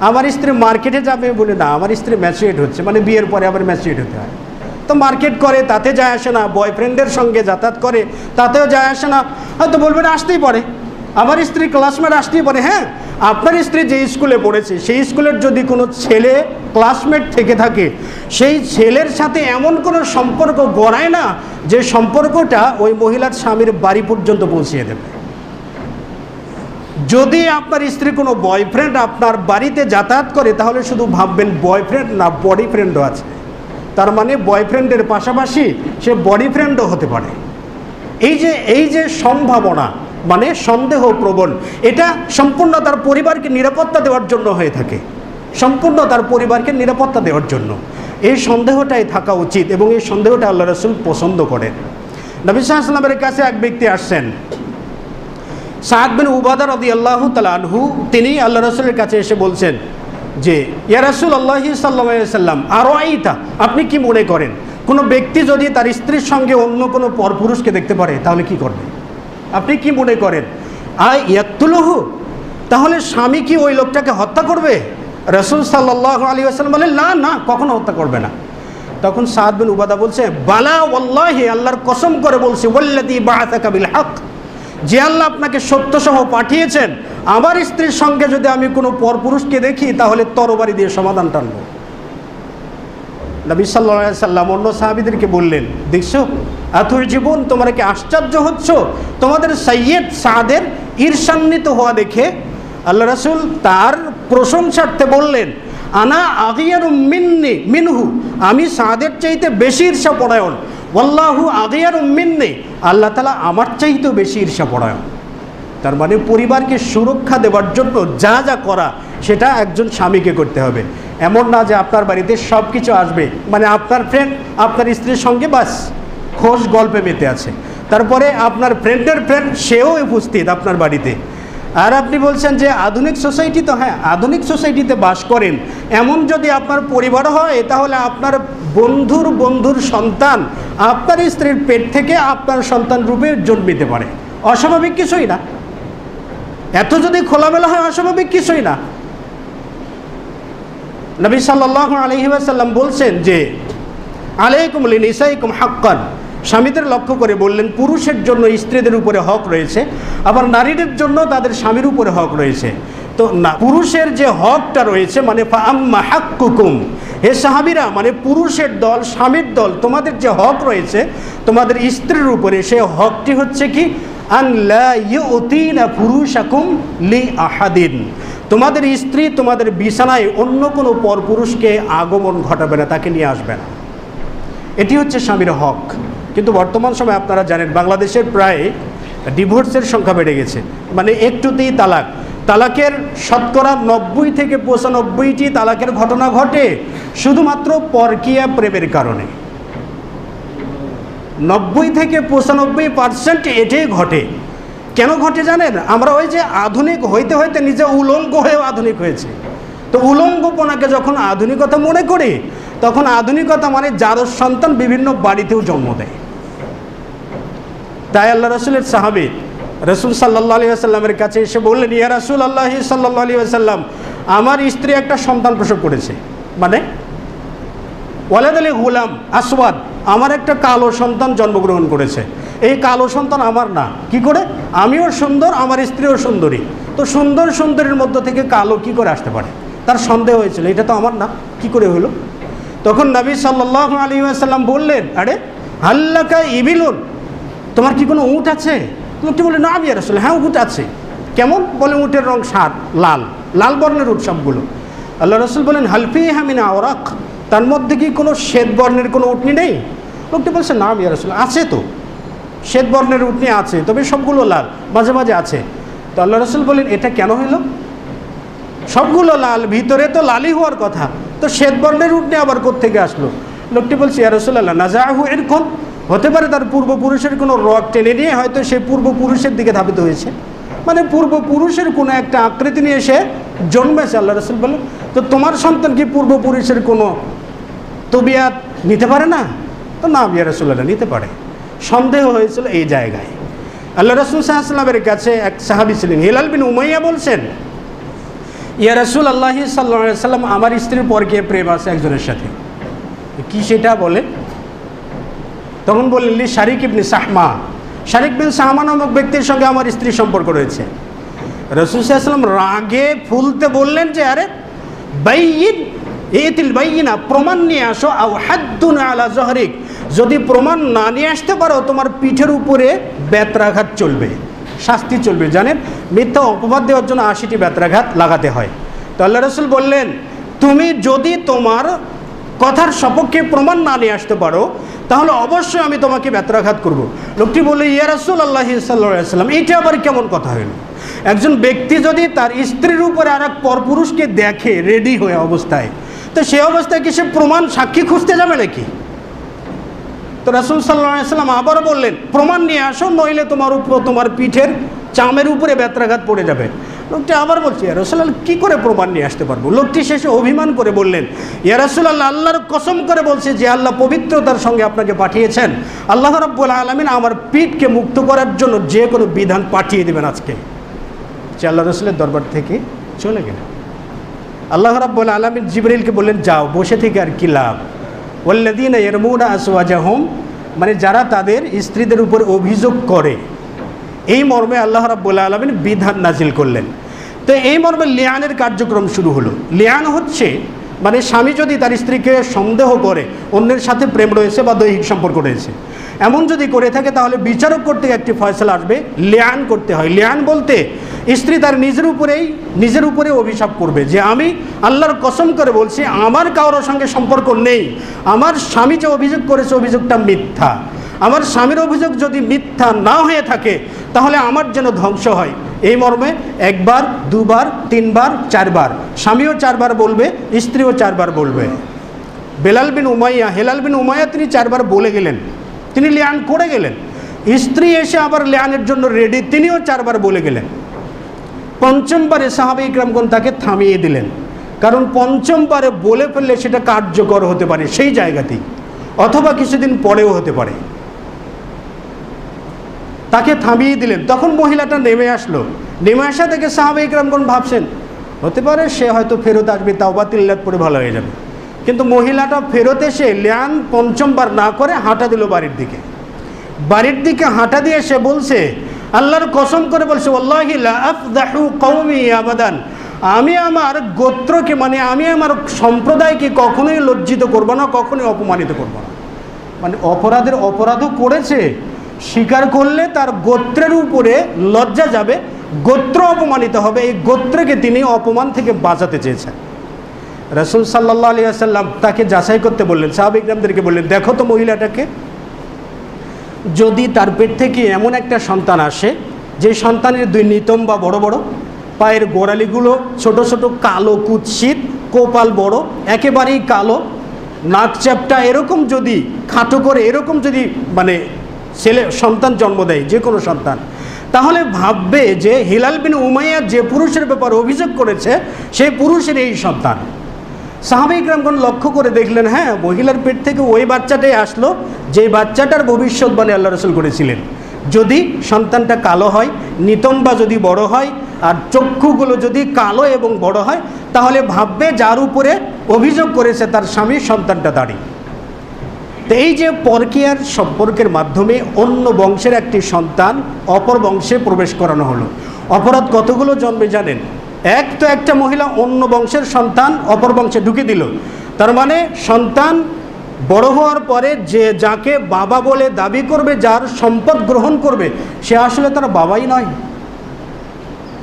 আমার স্ত্রী মার্কেটে যাবে বলে না, আমার স্ত্রী ম্যাচুয়েট হচ্ছে মানে বিয়ের পরে আবার ম্যাচুয়েট হতে হয়। তো মার্কেট করে, তাতে যায় আসে না বয়ফ্রেন্ডের সঙ্গে যাতায়াত করে, তাতেও যায় আসে না। হয়তো বলবেন আসতেই পারে। আমার স্ত্রী ক্লাসমেট আসতেই পারে হ্যাঁ? আপনার স্ত্রী যে স্কুলে পড়েছে, সেই স্কুলের যদি কোনো ছেলে ক্লাসমেট থেকে থাকে, সেই ছেলের সাথে এমন কোনো সম্পর্ক গড়ায় না, যে সম্পর্কটা ওই মহিলার স্বামীর বাড়ি পর্যন্ত পৌঁছিয়ে দেবে। যদি আপনার স্ত্রী কোনো বয়ফ্রেন্ড আপনার বাড়িতে যাতায়াত করে, তাহলে শুধু ভাববেন বয়ফ্রেন্ড না বডি ফ্রেন্ডও আছে। তার মানে বয়ফ্রেন্ডের পাশাপাশি সে বডি ফ্রেন্ডও হতে পারে। এই যে এই যে সম্ভাবনা মানে সন্দেহ প্রবণ এটা সম্পূর্ণ তার পরিবারকে নিরাপত্তা দেওয়ার জন্য হয়ে থাকে। সম্পূর্ণ তার পরিবারকে নিরাপত্তা দেওয়ার জন্য। এই সন্দেহটাই থাকা উচিত এবং এই সন্দেহটা আল্লাহ রসুল পছন্দ করেন। নবী সাল্লামের কাছে এক ব্যক্তি আসছেন। সাদ বিন উবাদা রদি আল্লাহ তালহু তিনি আল্লাহ রসুলের কাছে এসে বলছেন যে, ইয়া রাসুল আল্লাহি সাল্লাম আরও আইতা আপনি কি মনে করেন, কোনো ব্যক্তি যদি তার স্ত্রীর সঙ্গে অন্য কোনো পরপুরুষকে দেখতে পারে, তাহলে কি করবে? আপনি কি মনে করেন? আয় ইয়াতুলহু তাহলে স্বামী কি ওই লোকটাকে হত্যা করবে? রসুল সাল্লাহ আলী আসালাম বলেন, না না, কখনো হত্যা করবে না। তখন সাদ উবাদা বলছে, বালা ওল্লাহি আল্লাহর কসম করে বলছি ওল্লাদি বাহাতাকা বিল হক। যে আল্লাহ আপনাকে সত্যসহ পাঠিয়েছেন, আমার স্ত্রীর সঙ্গে যদি আমি কোনো পরপুরুষকে দেখি, তাহলে তরবারি দিয়ে সমাধান টানবো। নবী সাল্লা সাল্লাম অন্য সাহাবিদেরকে বললেন, দেখছ? এতর জীবন তোমরা কি আশ্চর্য হচ্ছ? তোমাদের সৈয়দ সাদের ঈর্ষান্বিত হওয়া দেখে আল্লাহ রাসুল তার প্রশংসার্থে বললেন, আনা আগিয়ার মিন্নি, মিনহু, আমি সাদের চাইতে বেশি ঈর্ষা পরায়ণ ওয়াল্লাহু আগিয়ার মিন্নি। আল্লাহ তালা আমার চাইতেও বেশি ঈর্ষা পরায়ণ তার মানে পরিবারকে সুরক্ষা দেওয়ার জন্য যা যা করা, সেটা একজন স্বামীকে করতে হবে। এমন না যে আপনার বাড়িতে সব কিছু আসবে। মানে আপনার ফ্রেন্ড আপনার স্ত্রীর সঙ্গে বাস খোঁজ গল্পে মেতে আছে। তারপরে আপনার ফ্রেন্ডের ফ্রেন্ড সেও উপস্থিত আপনার বাড়িতে। আর আপনি বলছেন যে আধুনিক সোসাইটি তো হ্যাঁ আধুনিক সোসাইটিতে বাস করেন। এমন যদি আপনার পরিবার হয়, তাহলে আপনার বন্ধুর বন্ধুর সন্তান আপনার স্ত্রীর পেট থেকে আপনার সন্তান রূপে জন্মিতে পারে। অস্বাভাবিক কিছুই না। এত যদি খোলামেলা হয়, অস্বাভাবিক কিছুই না। নবী সাল্লাহ আলহিবাসাল্লাম বলছেন যে, আলাইকুম নিসাইকুম হাক্কান। স্বামীদের লক্ষ্য করে বললেন, পুরুষের জন্য স্ত্রীদের উপরে হক রয়েছে, আবার নারীদের জন্য তাদের স্বামীর উপরে হক রয়েছে। তো না, পুরুষের যে হকটা রয়েছে মানে আম্মা হাক্কুকুম, হে সাহাবিরা মানে পুরুষের দল, স্বামীর দল, তোমাদের যে হক রয়েছে, তোমাদের স্ত্রীর উপরে, সে হকটি হচ্ছে কি? আহাদিন। তোমাদের স্ত্রী তোমাদের বিছানায় অন্য কোনো পরপুরুষকে আগমন ঘটাবে না, তাকে নিয়ে আসবে না। এটি হচ্ছে স্বামীর হক। কিন্তু বর্তমান সময়ে আপনারা জানেন বাংলাদেশের প্রায় ডিভোর্সের সংখ্যা বেড়ে গেছে। মানে একটুতেই তালাক। তালাকের শতকরা নব্বই থেকে পঁচানব্বইটি তালাকের ঘটনা ঘটে শুধুমাত্র পরকিয়া প্রেমের কারণে। নব্বই থেকে পঁচানব্বই পার্সেন্ট এটাই ঘটে। কেন ঘটে জানেন? আমরা ওই যে আধুনিক হইতে হইতে নিজে উলঙ্গ হয়েও আধুনিক হয়েছে। তো উলঙ্গপনাকে যখন আধুনিকতা মনে করি, তখন আধুনিকতা মানে যার সন্তান বিভিন্ন বাড়িতেও জন্ম দেয়। তাই আল্লাহ রসুলের সাহাবি রসুল সাল্লাহ আলী আসাল্লামের কাছে এসে বললেন, ইয়া রসুল আল্লাহ সাল্লাহ আলী আসাল্লাম আমার স্ত্রী একটা সন্তান প্রসব করেছে। মানে ওয়ালাদ আলী গুলাম আসওয়াদ, আমার একটা কালো সন্তান জন্মগ্রহণ করেছে। এই কালো সন্তান আমার না। কি করে? আমিও সুন্দর, আমার স্ত্রীও সুন্দরী। তো সুন্দর সুন্দরীর মধ্য থেকে কালো কি করে আসতে পারে? তার সন্দেহ হয়েছিল, এটা তো আমার না, কি করে হলো? তখন নবী সাল্লাহ আলী আসাল্লাম বললেন, আরে, হাল্লাকা ইবিলুন তোমার কি কোনো উঁট আছে? লোকটি বলে, না আমি আসলে হ্যাঁ উঁট আছে। কেমন বলে উঁটের রং সাত লাল। লাল বর্ণের উঠ সবগুলো। আল্লাহ রসুল বলেন হালফি হামিনা ওরাক তার মধ্যে কি কোনো শ্বেত বর্ণের কোনো উটনি নেই? লোকটি বলছে, না আমি আসলে আছে তো। শ্বেত বর্ণের উটনি আছে, তবে সবগুলো লাল, মাঝে মাঝে আছে। তো আল্লাহ রসুল বলেন, এটা কেন হইল? সবগুলো লাল, ভিতরে তো লালই হওয়ার কথা। তো শ্বেত বর্ণের উঠনে আবার থেকে আসলো? লোকটি বলছে ইয়ারসুল্লাহ নাজাহু এরকম হতে পারে তার পূর্বপুরুষের কোনো রক টেনে নিয়ে হয়তো সে পূর্বপুরুষের দিকে ধাবিত হয়েছে। মানে পূর্বপুরুষের কোনো একটা আকৃতি নিয়ে এসে জন্মেছে, আল্লাহ রসুল বলে তো তোমার সন্তান কি পূর্বপুরুষের কোনো তবিয়াত নিতে পারে না? তো না বিয়া রসুল্লাহ নিতে পারে। সন্দেহ হয়েছিল এই জায়গায়। আল্লাহ রসুল সাহাশাল্লামের কাছে এক সাহাবি ছিলেন, হিলাল বিন উমাইয়া বলছেন, ইয়া রাসুল আল্লাহি সাল্লা সাল্লাম আমার স্ত্রীর পর পরকে প্রেম আছে একজনের সাথে। কি সেটা বলে? তখন বললেন, লি শারিক ইবনি সাহমা। শারিক বিন সাহমা নামক ব্যক্তির সঙ্গে আমার স্ত্রীর সম্পর্ক রয়েছে। রসুল সাল্লাম রাগে ফুলতে বললেন যে, আরে, বাইয়িন, এতিল বাইয়িনা, প্রমাণ নিয়ে আসো, আও হাদ্দুন আলা জহরিক। যদি প্রমাণ না নিয়ে আসতে পারো, তোমার পিঠের উপরে বেত্রাঘাত চলবে, শাস্তি চলবে। জানেন, মিথ্যা অপবাদ দেওয়ার জন্য আশিটি বেত্রাঘাত লাগাতে হয়। তো আল্লাহ রসুল বললেন, তুমি যদি তোমার কথার সপক্ষে প্রমাণ না নিয়ে আসতে পারো, তাহলে অবশ্যই আমি তোমাকে ব্যত্রাঘাত করব। লোকটি বলে ইয়া রাসুল আল্লাহ সাল্লাম এইটা আবার কেমন কথা হইল একজন ব্যক্তি যদি তার স্ত্রীর উপরে আর এক পরপুরুষকে দেখে রেডি হয়ে অবস্থায়, তো সে অবস্থায় কি সে প্রমাণ সাক্ষী খুঁজতে যাবে নাকি? তো রাসুল সাল্লাম আবারও বললেন, প্রমাণ নিয়ে আসো, নইলে তোমার উপর, তোমার পিঠের চামের উপরে ব্যত্রাঘাত পড়ে যাবে। লোকটি আবার বলছে ইয়ারসুল্লাহ কী করে প্রমাণ নিয়ে আসতে পারব? লোকটি শেষে অভিমান করে বললেন ইয়ারসুল্লাহ আল্লাহর কসম করে বলছে যে আল্লাহ পবিত্রতার সঙ্গে আপনাকে পাঠিয়েছেন। আল্লাহ রব্বুল আলমিন আমার পিঠকে মুক্ত করার জন্য যে কোনো বিধান পাঠিয়ে দেবেন আজকে। যে আল্লাহ রসুলের দরবার থেকে চলে গেলেন আল্লাহ রাব্বুল আলমিন জিবরিলকে বললেন, যাও, বসে থেকে আর কি লাভ? ওল্লাদিন এরমুনা আসওয়াজাহম মানে যারা তাদের স্ত্রীদের উপর অভিযোগ করে এই মর্মে আল্লাহ রাব্বুল আলমিন বিধান নাজিল করলেন। তো এই মর্মে লিয়ানের কার্যক্রম শুরু হলো। লিয়ান হচ্ছে মানে স্বামী যদি তার স্ত্রীকে সন্দেহ করে, অন্যের সাথে প্রেম রয়েছে বা দৈহিক সম্পর্ক রয়েছে, এমন যদি করে থাকে তাহলে বিচারক কর্তৃক একটি ফয়সলা আসবে, লিয়ান করতে হয়। লিয়ান বলতে, স্ত্রী তার নিজের উপরেই, নিজের উপরে অভিশাপ করবে যে আমি আল্লাহর কসম করে বলছি, আমার কারোর সঙ্গে সম্পর্ক নেই, আমার স্বামী যে অভিযোগ করেছে, অভিযোগটা মিথ্যা। আমার স্বামীর অভিযোগ যদি মিথ্যা না হয়ে থাকে, তাহলে আমার যেন ধ্বংস হয়। এই মর্মে একবার, দুবার, তিনবার, চারবার। স্বামীও চারবার বলবে, স্ত্রীও চারবার বলবে। Belal bin Umayya, Helal bin Umayya তিনি চারবার বলে গেলেন। তিনি লিয়ান করে গেলেন। স্ত্রী এসে আবার লিয়ানের জন্য রেডি তিনিও চারবার বলে গেলেন। পঞ্চমবারে সাহাবে ইকরামগণ তাকে থামিয়ে দিলেন। কারণ পঞ্চমবারে বলে ফেললে সেটা কার্যকর হতে পারে সেই জায়গাতেই, অথবা কিছুদিন পরেও হতে পারে। তাকে থামিয়ে দিলেন। তখন মহিলাটা নেমে আসলো। নেমে আসা থেকে সাহাবে ইকরামগণ ভাবছেন, হতে পারে সে হয়তো ফেরত আসবে তাও বা তিল্লাত পরে ভালো হয়ে যাবে। কিন্তু মহিলাটা ফেরত এসে ল্যান পঞ্চমবার না করে হাঁটা দিল বাড়ির দিকে। বাড়ির দিকে হাঁটা দিয়ে সে বলছে, আল্লাহর কসম করে বলছে আবাদান। আমি আমার গোত্রকে মানে আমি আমার সম্প্রদায়কে কখনোই লজ্জিত করব না, কখনোই অপমানিত করব না। মানে অপরাধের অপরাধও করেছে স্বীকার করলে তার গোত্রের উপরে লজ্জা যাবে, গোত্র অপমানিত হবে, এই গোত্রকে তিনি অপমান থেকে বাঁচাতে চেয়েছেন। রসুল সাল্লাহ আলী আসাল্লাম তাকে যাচাই করতে বললেন সাহাবিকরামদেরকে বললেন, দেখো তো মহিলাটাকে, যদি তার পেট থেকে এমন একটা সন্তান আসে, যে সন্তানের দুই নিতম বা বড় বড়, পায়ের গোড়ালিগুলো ছোট ছোট কালো কুৎসিত, কোপাল বড়, একেবারেই কালো, নাক চ্যাপটা এরকম যদি, খাটো করে এরকম যদি মানে ছেলে, সন্তান জন্ম দেয়, যে কোনো সন্তান। তাহলে ভাববে যে হিলাল বিন উমাইয়া যে পুরুষের ব্যাপার অভিযোগ করেছে সেই পুরুষের এই সন্তান। সাহাবে ইকরামগণ লক্ষ্য করে দেখলেন হ্যাঁ মহিলার পেট থেকে ওই বাচ্চাটাই আসলো, যে বাচ্চাটার ভবিষ্যৎবাণী আল্লাহ রসুল করেছিলেন। যদি সন্তানটা কালো হয়, নিতম্বা যদি বড় হয়, আর চক্ষুগুলো যদি কালো এবং বড় হয়, তাহলে ভাববে যার উপরে অভিযোগ করেছে তার স্বামীর সন্তানটা দাঁড়িয়ে। তো এই যে পরকিয়ার সম্পর্কের মাধ্যমে অন্য বংশের একটি সন্তান অপর বংশে প্রবেশ করানো হলো। অপরাধ কতগুলো জন্মে জানেন? এক তো একটা মহিলা অন্য বংশের সন্তান অপর বংশে ঢুকে দিল। তার মানে সন্তান বড় হওয়ার পরে যে যাকে বাবা বলে দাবি করবে, যার সম্পদ গ্রহণ করবে, সে আসলে তার বাবাই নয়।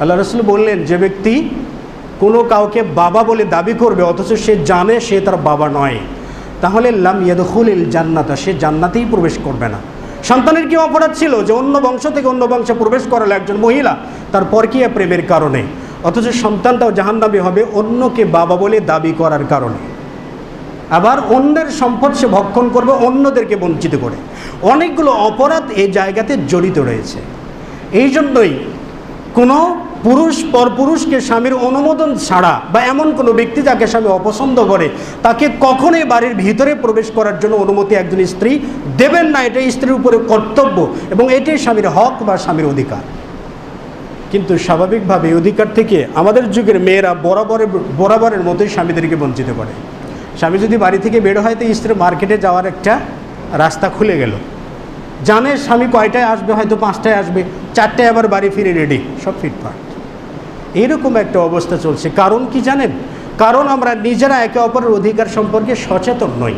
আল্লাহ রসুল বললেন, যে ব্যক্তি কোনো কাউকে বাবা বলে দাবি করবে, অথচ সে জানে সে তার বাবা নয়। তাহলে লাম ইয়াদখুল ইল জান্নাতা, সে জান্নাতেই প্রবেশ করবে না। সন্তানের কি অপরাধ ছিল যে অন্য বংশ থেকে অন্য বংশে প্রবেশ করালো একজন মহিলা? তার পরকীয়া প্রেমের কারণে? অথচ সন্তানটাও জাহান্নামী হবে অন্যকে বাবা বলে দাবি করার কারণে। আবার অন্যের সম্পদ সে ভক্ষণ করবে, অন্যদেরকে বঞ্চিত করে। অনেকগুলো অপরাধ এই জায়গাতে জড়িত রয়েছে। এই জন্যই কোনো পুরুষ পরপুরুষকে স্বামীর অনুমোদন ছাড়া বা এমন কোনো ব্যক্তি যাকে স্বামী অপছন্দ করে, তাকে কখনোই বাড়ির ভিতরে প্রবেশ করার জন্য অনুমতি একজন স্ত্রী দেবেন না। এটাই স্ত্রীর উপরে কর্তব্য এবং এটাই স্বামীর হক বা স্বামীর অধিকার। কিন্তু স্বাভাবিকভাবে অধিকার থেকে আমাদের যুগের মেয়েরা বরাবরের বরাবরের মতোই স্বামীদেরকে বঞ্চিত করে। স্বামী যদি বাড়ি থেকে বের হয়, তো স্ত্রী মার্কেটে যাওয়ার একটা রাস্তা খুলে গেল। জানে স্বামী কয়টায় আসবে, হয়তো পাঁচটায় আসবে, চারটায় আবার বাড়ি ফিরে রেডি, সব ফিটফাট। এরকম একটা অবস্থা চলছে। কারণ কি জানেন? কারণ আমরা নিজেরা একে অপরের অধিকার সম্পর্কে সচেতন নই।